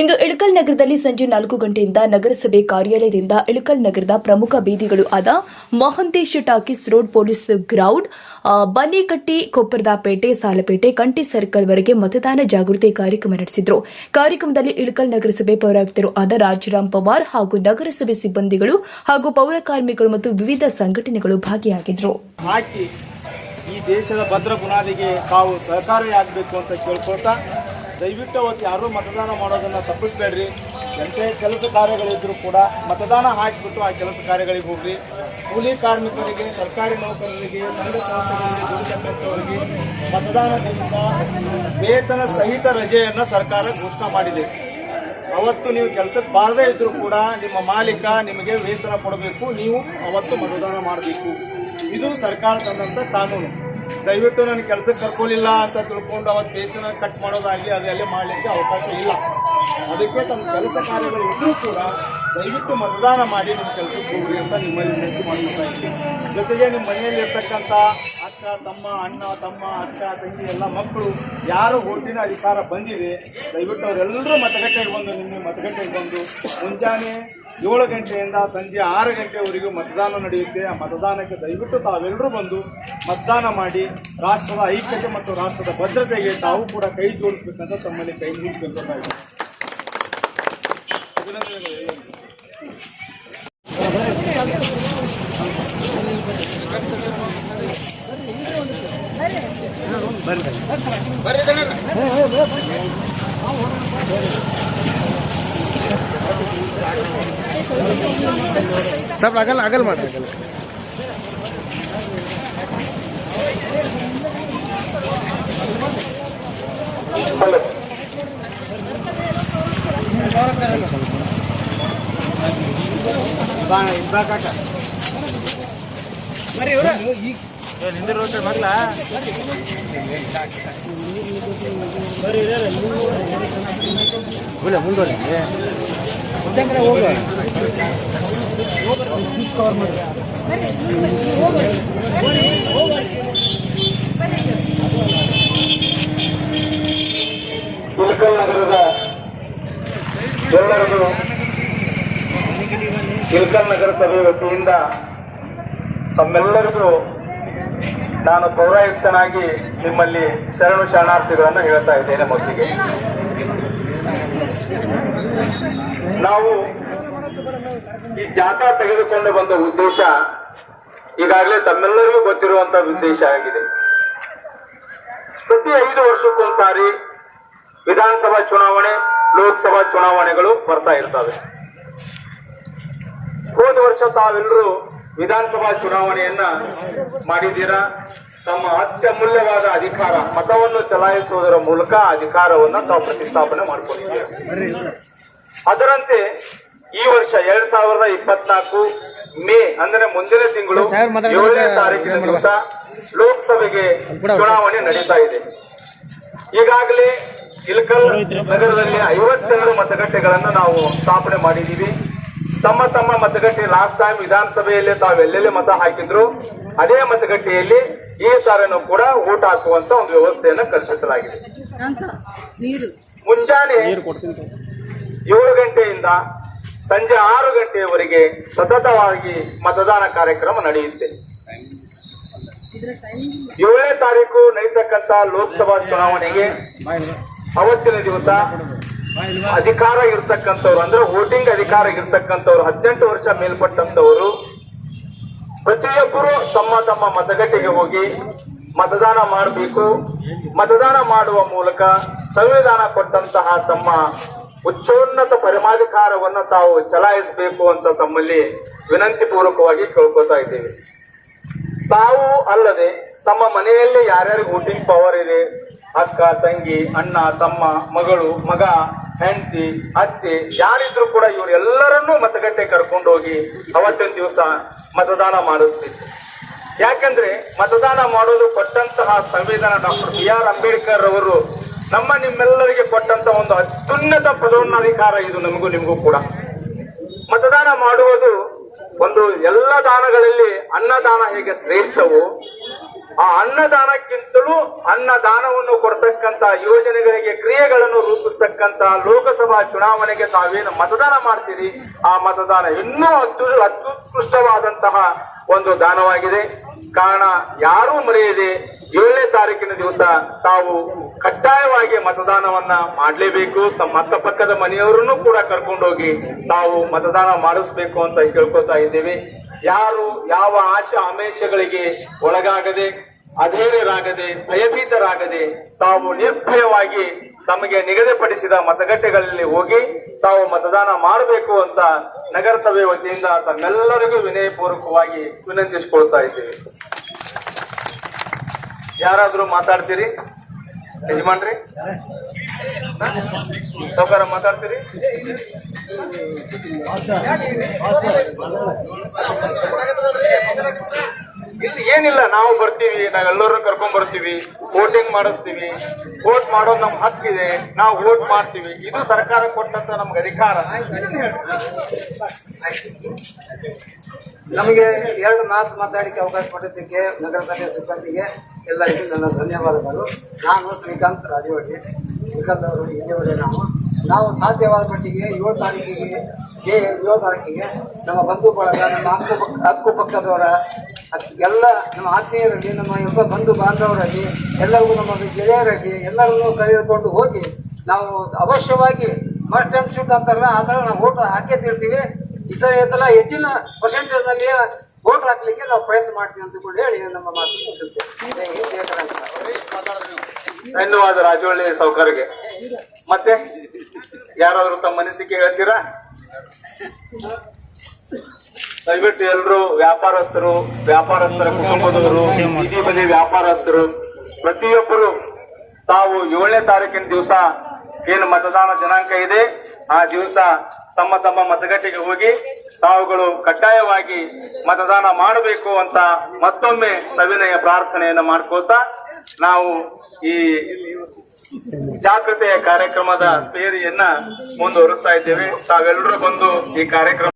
ಇಂದು ಇಳಕಲ್ ನಗರದಲ್ಲಿ ಸಂಜೆ ನಾಲ್ಕು ಗಂಟೆಯಿಂದ ನಗರಸಭೆ ಕಾರ್ಯಾಲಯದಿಂದ ಇಳಕಲ್ ನಗರದ ಪ್ರಮುಖ ಬೀದಿಗಳು ಆದ Mahantesha talkies road police ground Bannikatti, Kopparadapete, Salapete, Kanti circle ವರೆಗೆ ಮತದಾನ ಜಾಗೃತಿ ಕಾರ್ಯಕ್ರಮ ನಡೆಸಿದ್ರು. ಕಾರ್ಯಕ್ರಮದಲ್ಲಿ ಇಳಕಲ್ ನಗರಸಭೆ ಪೌರಾಯುಕ್ತರು ಆದ ರಾಜರಾಮ್ ಪವಾರ್ ಹಾಗೂ ನಗರಸಭೆ ಸಿಬ್ಬಂದಿಗಳು ಹಾಗೂ ಪೌರ ಕಾರ್ಮಿಕರು ಮತ್ತು ವಿವಿಧ ಸಂಘಟನೆಗಳು ಭಾಗಿಯಾಗಿದ್ರು. ಈ ದೇಶದ ಭದ್ರ ಬುನಾದಿಗೆ ತಾವು ಸಹಕಾರಿಯಾಗಬೇಕು ಅಂತ ಕೇಳ್ಕೊಳ್ತಾ ದಯವಿಟ್ಟು ಅವತ್ತು ಯಾರೂ ಮತದಾನ ಮಾಡೋದನ್ನು ತಪ್ಪಿಸ್ಬೇಡ್ರಿ. ಎಂತೆ ಕೆಲಸ ಕಾರ್ಯಗಳಿದ್ದರೂ ಕೂಡ ಮತದಾನ ಹಾಕಿಬಿಟ್ಟು ಆ ಕೆಲಸ ಕಾರ್ಯಗಳಿಗೆ ಹೋಗ್ರಿ. ಕೂಲಿ ಕಾರ್ಮಿಕರಿಗೆ, ಸರ್ಕಾರಿ ನೌಕರರಿಗೆ, ಸಂಘ ಸಂಸ್ಥೆಗಳಿಗೆ ದುಡಿತಕ್ಕಂಥವರಿಗೆ ಮತದಾನ ದಿವಸ ವೇತನ ಸಹಿತ ರಜೆಯನ್ನು ಸರ್ಕಾರ ಘೋಷಣೆ ಮಾಡಿದೆ. ಅವತ್ತು ನೀವು ಕೆಲಸಕ್ಕೆ ಬಾರದೇ ಇದ್ದರೂ ಕೂಡ ನಿಮ್ಮ ಮಾಲೀಕ ನಿಮಗೆ ವೇತನ ಕೊಡಬೇಕು. ನೀವು ಅವತ್ತು ಮತದಾನ ಮಾಡಬೇಕು. ಇದು ಸರ್ಕಾರ ತಂದಂಥ ಕಾನೂನು. ದಯವಿಟ್ಟು ನನ್ನ ಕೆಲಸಕ್ಕೆ ಕರ್ಕೊಳ್ಳಿಲ್ಲ ಅಂತ ತಿಳ್ಕೊಂಡು ಅವತ್ತು ವೇತನ ಕಟ್ ಮಾಡೋದಾಗಲಿ ಅದೆಲ್ಲ ಮಾಡಲಿಕ್ಕೆ ಅವಕಾಶ ಇಲ್ಲ. ಅದಕ್ಕೆ ತಮ್ಮ ಕೆಲಸ ಕಾರ್ಯಗಳು ಇದ್ದರೂ ಕೂಡ ದಯವಿಟ್ಟು ಮತದಾನ ಮಾಡಿ ನಿಮ್ಮ ಕೆಲಸಕ್ಕೆ ಹೋಗ್ರಿ ಅಂತ ನಿಮ್ಮಲ್ಲಿ ವಿನಂತಿ ಮಾಡ್ಕೊತಾ ಇದ್ದೀನಿ. ಜೊತೆಗೆ ನಿಮ್ಮ ಮನೆಯಲ್ಲಿ ಇರ್ತಕ್ಕಂಥ ಅಕ್ಕ ತಮ್ಮ, ಅಣ್ಣ, ತಮ್ಮ, ಅಕ್ಕ, ತಂಗಿ, ಎಲ್ಲ ಮಕ್ಕಳು, ಯಾರು ಓಟಿನ ಅಧಿಕಾರ ಬಂದಿದೆ, ದಯವಿಟ್ಟು ಅವರೆಲ್ಲರೂ ಮತಗಟ್ಟೆಗೆ ಬಂದು ನಿಮ್ಮ ಮತಗಟ್ಟೆಗೆ ಬಂದು, ಮುಂಜಾನೆ ಏಳು ಗಂಟೆಯಿಂದ ಸಂಜೆ ಆರು ಗಂಟೆವರೆಗೂ ಮತದಾನ ನಡೆಯುತ್ತೆ. ಆ ಮತದಾನಕ್ಕೆ ದಯವಿಟ್ಟು ತಾವೆಲ್ಲರೂ ಬಂದು ಮತದಾನ ಮಾಡಿ, ರಾಷ್ಟ್ರದ ಐಕ್ಯತೆ ಮತ್ತು ರಾಷ್ಟ್ರದ ಭದ್ರತೆಗೆ ತಾವು ಕೂಡ ಕೈ ಜೋಡಿಸ್ಬೇಕಂತ ತಮ್ಮಲ್ಲಿ ಕೈ ಮುಗಿದು ಕೇಳ್ಕೊತಾ ಇದ್ದೀನಿ ಅಭಿನಂದನೆಗಳು ಸ್ವಲ್ಪ ಅಗಲ್ ಅಗಲ್ ಮಾಡ್ರಿ ಅಗಲ್ ಇಲ್ಲ ಮುಂದುವರಿ ಕಡೆ ಹೋಗ ಇಳಕಲ್ ನಗರದ ಎಲ್ಲರಿಗೂ ಇಳಕಲ್ ನಗರಸಭೆ ವತಿಯಿಂದ ತಮ್ಮೆಲ್ಲರಿಗೂ ನಾನು ಪೌರಾಯುಕ್ತನಾಗಿ ನಿಮ್ಮಲ್ಲಿ ಶರಣು ಶರಣಾರ್ಥಿಗಳನ್ನು ಹೇಳ್ತಾ ಇದ್ದೇನೆ ಮೊದಲಿಗೆ ನಾವು ಈ ಜಾಥಾ ತೆಗೆದುಕೊಂಡು ಬಂದ ಉದ್ದೇಶ ಈಗಾಗಲೇ ತಮ್ಮೆಲ್ಲರಿಗೂ ಗೊತ್ತಿರುವಂತ ಉದ್ದೇಶ ಆಗಿದೆ. ಪ್ರತಿ ಐದು ವರ್ಷಕ್ಕೊಂದ್ಸಾರಿ ವಿಧಾನಸಭಾ ಚುನಾವಣೆ, ಲೋಕಸಭಾ ಚುನಾವಣೆಗಳು ಬರ್ತಾ ಇರ್ತವೆ. ಹೋದ ವರ್ಷ ತಾವೆಲ್ಲರೂ ವಿಧಾನಸಭಾ ಚುನಾವಣೆಯನ್ನ ಮಾಡಿದ್ದೀರಾ? ತಮ್ಮ ಅತ್ಯಮೂಲ್ಯವಾದ ಅಧಿಕಾರ ಮತವನ್ನು ಚಲಾಯಿಸುವುದರ ಮೂಲಕ ಅಧಿಕಾರವನ್ನು ತಾವು ಪ್ರತಿಷ್ಠಾಪನೆ ಮಾಡಿಕೊಂಡಿದ್ದೀರಾ? ಅದರಂತೆ ಈ ವರ್ಷ ಎರಡ್ ಸಾವಿರದ ಇಪ್ಪತ್ನಾಲ್ಕು ಮೇ ಅಂದ್ರೆ ಮುಂದಿನ ತಿಂಗಳು. ಏಳನೇ ತಾರೀಕಿನ ದಿವಸ ಲೋಕಸಭೆಗೆ ಚುನಾವಣೆ ನಡೀತಾ ಇದೆ. ಈಗಾಗಲೇ ಇಲ್ಕಲ್ ನಗರದಲ್ಲಿ ಐವತ್ತೆರಡು ಮತಗಟ್ಟೆಗಳನ್ನು ನಾವು ಸ್ಥಾಪನೆ ಮಾಡಿದ್ದೀವಿ. ತಮ್ಮ ತಮ್ಮ ಮತಗಟ್ಟೆ ಲಾಸ್ಟ್ ಟೈಮ್ ವಿಧಾನಸಭೆಯಲ್ಲಿ ತಾವೆಲ್ಲೆಲ್ಲಿ ಮತ ಹಾಕಿದ್ರು ಅದೇ ಮತಗಟ್ಟೆಯಲ್ಲಿ ಈ ಸಾರನ್ನು ಕೂಡ ಓಟ್ ಹಾಕುವಂತ ಒಂದು ವ್ಯವಸ್ಥೆಯನ್ನು ಕಲ್ಪಿಸಲಾಗಿದೆ. ಮುಂಜಾನೆ ಏಳು ಗಂಟೆಯಿಂದ ಸಂಜೆ ಆರು ಗಂಟೆಯವರೆಗೆ ಸತತವಾಗಿ ಮತದಾನ ಕಾರ್ಯಕ್ರಮ ನಡೆಯುತ್ತೆ. ಏಳನೇ ತಾರೀಕು ನಡೀತಕ್ಕಂತ ಲೋಕಸಭಾ ಚುನಾವಣೆಗೆ ಅವತ್ತಿನ ದಿವಸ ಅಧಿಕಾರ ಇರ್ತಕ್ಕಂಥವ್ರು, ಅಂದ್ರೆ ವೋಟಿಂಗ್ ಅಧಿಕಾರ ಇರ್ತಕ್ಕಂಥವ್ರು, ಹದಿನೆಂಟು ವರ್ಷ ಮೇಲ್ಪಟ್ಟಂತವರು ಪ್ರತಿಯೊಬ್ಬರು ತಮ್ಮ ತಮ್ಮ ಮತಗಟ್ಟೆಗೆ ಹೋಗಿ ಮತದಾನ ಮಾಡಬೇಕು. ಮತದಾನ ಮಾಡುವ ಮೂಲಕ ಸಂವಿಧಾನ ಕೊಟ್ಟಂತಹ ತಮ್ಮ ಉಚ್ಚೋನ್ನತ ಪರಮಾಧಿಕಾರವನ್ನು ತಾವು ಚಲಾಯಿಸಬೇಕು ಅಂತ ತಮ್ಮಲ್ಲಿ ವಿನಂತಿ ಪೂರ್ವಕವಾಗಿ ಕೇಳ್ಕೊತಾ ಇದ್ದೇವೆ. ತಾವು ಅಲ್ಲದೆ ತಮ್ಮ ಮನೆಯಲ್ಲಿ ಯಾರ್ಯಾರಿಗೆ ವೋಟಿಂಗ್ ಪವರ್ ಇದೆ, ಅಕ್ಕ, ತಂಗಿ, ಅಣ್ಣ, ತಮ್ಮ, ಮಗಳು, ಮಗ ಹೆಂಡತಿ, ಅತ್ತೆ, ಯಾರಿದ್ರು ಕೂಡ ಇವರೆಲ್ಲರನ್ನೂ ಮತಗಟ್ಟೆ ಕರ್ಕೊಂಡು ಹೋಗಿ ಅವತ್ತಿನ ದಿವಸ ಮತದಾನ ಮಾಡಿಸ್ತಿದ್ರು ಯಾಕಂದ್ರೆ ಮತದಾನ ಮಾಡೋದು ಕೊಟ್ಟಂತಹ ಸಂವಿಧಾನ ಡಾಕ್ಟರ್ ಬಿ ಆರ್ ಅಂಬೇಡ್ಕರ್ ಅವರು ನಮ್ಮ ನಿಮ್ಮೆಲ್ಲರಿಗೆ ಕೊಟ್ಟಂತ ಒಂದು ಅತ್ಯುನ್ನತ ಪ್ರಧಾನಾಧಿಕಾರ ಇದು ನಮಗೂ ನಿಮಗೂ ಕೂಡ. ಮತದಾನ ಮಾಡುವುದು ಒಂದು ಎಲ್ಲ ದಾನಗಳಲ್ಲಿ ಅನ್ನದಾನ ಹೇಗೆ ಶ್ರೇಷ್ಠವೋ ಆ ಅನ್ನದಾನಕ್ಕಿಂತಲೂ ಅನ್ನದಾನವನ್ನು ಕೊಡ್ತಕ್ಕಂತ ಯೋಜನೆಗಳಿಗೆ ಕ್ರಿಯೆಗಳನ್ನು ರೂಪಿಸ್ತಕ್ಕಂತ ಲೋಕಸಭಾ ಚುನಾವಣೆಗೆ ತಾವೇನು ಮತದಾನ ಮಾಡ್ತೀರಿ? ಆ ಮತದಾನ ಇನ್ನೂ ಅತ್ಯು ಅತ್ಯುತ್ಕೃಷ್ಟವಾದಂತಹ ಒಂದು ದಾನವಾಗಿದೆ. ಕಾರಣ ಯಾರೂ ಮರೆಯದೆ ಏಳನೇ ತಾರೀಕಿನ ದಿವಸ ತಾವು ಕಡ್ಡಾಯವಾಗಿ ಮತದಾನವನ್ನ ಮಾಡಲೇಬೇಕು. ತಮ್ಮ ಅಕ್ಕಪಕ್ಕದ ಮನೆಯವರನ್ನು ಕೂಡ ಕರ್ಕೊಂಡೋಗಿ ತಾವು ಮತದಾನ ಮಾಡಿಸ್ಬೇಕು ಅಂತ ಹೇಳ್ಕೊತಾ ಇದ್ದೇವೆ. ಯಾರು ಯಾವ ಆಶಾ ಆಮೇಶಗಳಿಗೆ ಒಳಗಾಗದೆ, ಅಧೈರ್ಯರಾಗದೆ, ಭಯಭೀತರಾಗದೆ, ತಾವು ನಿರ್ಭಯವಾಗಿ ತಮಗೆ ನಿಗದಿಪಡಿಸಿದ ಮತಗಟ್ಟೆಗಳಲ್ಲಿ ಹೋಗಿ ತಾವು ಮತದಾನ ಮಾಡಬೇಕು ಅಂತ ನಗರಸಭೆ ವತಿಯಿಂದ ತಮ್ಮೆಲ್ಲರಿಗೂ ವಿನಯಪೂರ್ವಕವಾಗಿ ವಿನಂತಿಸಿಕೊಳ್ತಾ ಇದ್ದೇವೆ. ಯಾರಾದರೂ ಮಾತಾಡ್ತೀರಿ? ಯಜಮಾನ್ರಿ? ಸೌಕಾರ ಮಾತಾಡ್ತೀರಿ? ಇಲ್ಲಿ ಏನಿಲ್ಲ, ನಾವು ಬರ್ತೀವಿ ನಾವೆಲ್ಲರೂ ಕರ್ಕೊಂಡ್ ಬರ್ತೀವಿ ವೋಟಿಂಗ್ ಮಾಡಿಸ್ತೀವಿ ವೋಟ್ ಮಾಡೋದು ನಮ್ ಹಕ್ಕಿದೆ, ನಾವು ವೋಟ್ ಮಾಡ್ತೀವಿ. ಇದು ಸರ್ಕಾರ ಕೊಟ್ಟಂತ ನಮ್ಗೆ ಅಧಿಕಾರ. ನಮಗೆ ಎರಡು ಮಾತು ಮಾತಾಡಲಿಕ್ಕೆ ಅವಕಾಶ ಕೊಟ್ಟಿದ್ದಕ್ಕೆ ನಗರಸಭೆ ಸಿಬ್ಬಂದಿಗೆ ಎಲ್ಲರಿಗೂ ನನ್ನ ಧನ್ಯವಾದಗಳು. ನಾನು ಶ್ರೀಕಾಂತ್ ರಾಜವಳ್ಳಿ. ಶ್ರೀಕಾಂತ್ ಅವರು ಇಲ್ಲಿಯವರೇ ನಾವು. ನಾವು ಸಾಧ್ಯವಾದ ಮಟ್ಟಿಗೆ ಏಳು ತಾರೀಕಿಗೆ, ಜೇ ಏಳು ತಾರೀಕಿಗೆ ನಮ್ಮ ಬಂಧು ಬಳಗ, ನಮ್ಮ ಹಕ್ಕು ಹಕ್ಕು ಪಕ್ಕದವರ ಎಲ್ಲ ನಮ್ಮ ಆತ್ಮೀಯರಲ್ಲಿ, ನಮ್ಮ ಎಲ್ಲ ಬಂಧು ಬಾಂಧವರಲ್ಲಿ, ಎಲ್ಲರಿಗೂ ನಮ್ಮ ಗೆಳೆಯರಾಗಿ ಎಲ್ಲರನ್ನೂ ಕರೆದುಕೊಂಡು ಹೋಗಿ ನಾವು ಅವಶ್ಯವಾಗಿ ಮಸ್ಟ್ ಅಂಡ್ ಶೂಟ್ ಅಂತಾರಲ್ಲ, ಆ ಥರ ನಾವು ಓಟ್ ಹಾಕೇ ತಿರ್ತೀವಿ. ಈ ಈ ಸಲ ಹೆಚ್ಚಿನ ಪರ್ಸೆಂಟೇಜ್ನಲ್ಲಿ ವೋಟ್ ಹಾಕ್ಲಿಕ್ಕೆ ನಾವು ಪ್ರಯತ್ನ ಮಾಡ್ತೀವಿ ಅಂತ ಹೇಳಿ ನಮ್ಮ ಮಾತು. ಧನ್ಯವಾದ ರಾಜವಳ್ಳಿ ಸೌಕರ್ಗೆ ಮತ್ತೆ ಯಾರಾದ್ರೂ ತಮ್ಮ ಅನಿಸಿಕೆ ಹೇಳ್ತೀರಾ? ದಯವಿಟ್ಟು ಎಲ್ಲರೂ ವ್ಯಾಪಾರಸ್ಥರು, ವ್ಯಾಪಾರಸ್ಥರ ಕುಟುಂಬದವರು, ಬೀದಿ ಬದಿ ವ್ಯಾಪಾರಸ್ಥರು, ಪ್ರತಿಯೊಬ್ಬರು ತಾವು ಏಳನೇ ತಾರೀಕಿನ ದಿವಸ ಏನು ಮತದಾನ ದಿನಾಂಕ ಇದೆ, ಆ ದಿವಸ ತಮ್ಮ ತಮ್ಮ ಮತಗಟ್ಟೆಗೆ ಹೋಗಿ ತಾವುಗಳು ಕಡ್ಡಾಯವಾಗಿ ಮತದಾನ ಮಾಡಬೇಕು ಅಂತ ಮತ್ತೊಮ್ಮೆ ಸವಿನಯ ಪ್ರಾರ್ಥನೆಯನ್ನು ಮಾಡ್ಕೋತಾ ನಾವು ಈ ಜಾಗೃತೆಯ ಕಾರ್ಯಕ್ರಮದ ಸೇರಿಯನ್ನ ಮುಂದುವರಿಸ್ತಾ ಇದ್ದೇವೆ. ತಾವೆಲ್ಲರೂ ಬಂದು ಈ ಕಾರ್ಯಕ್ರಮ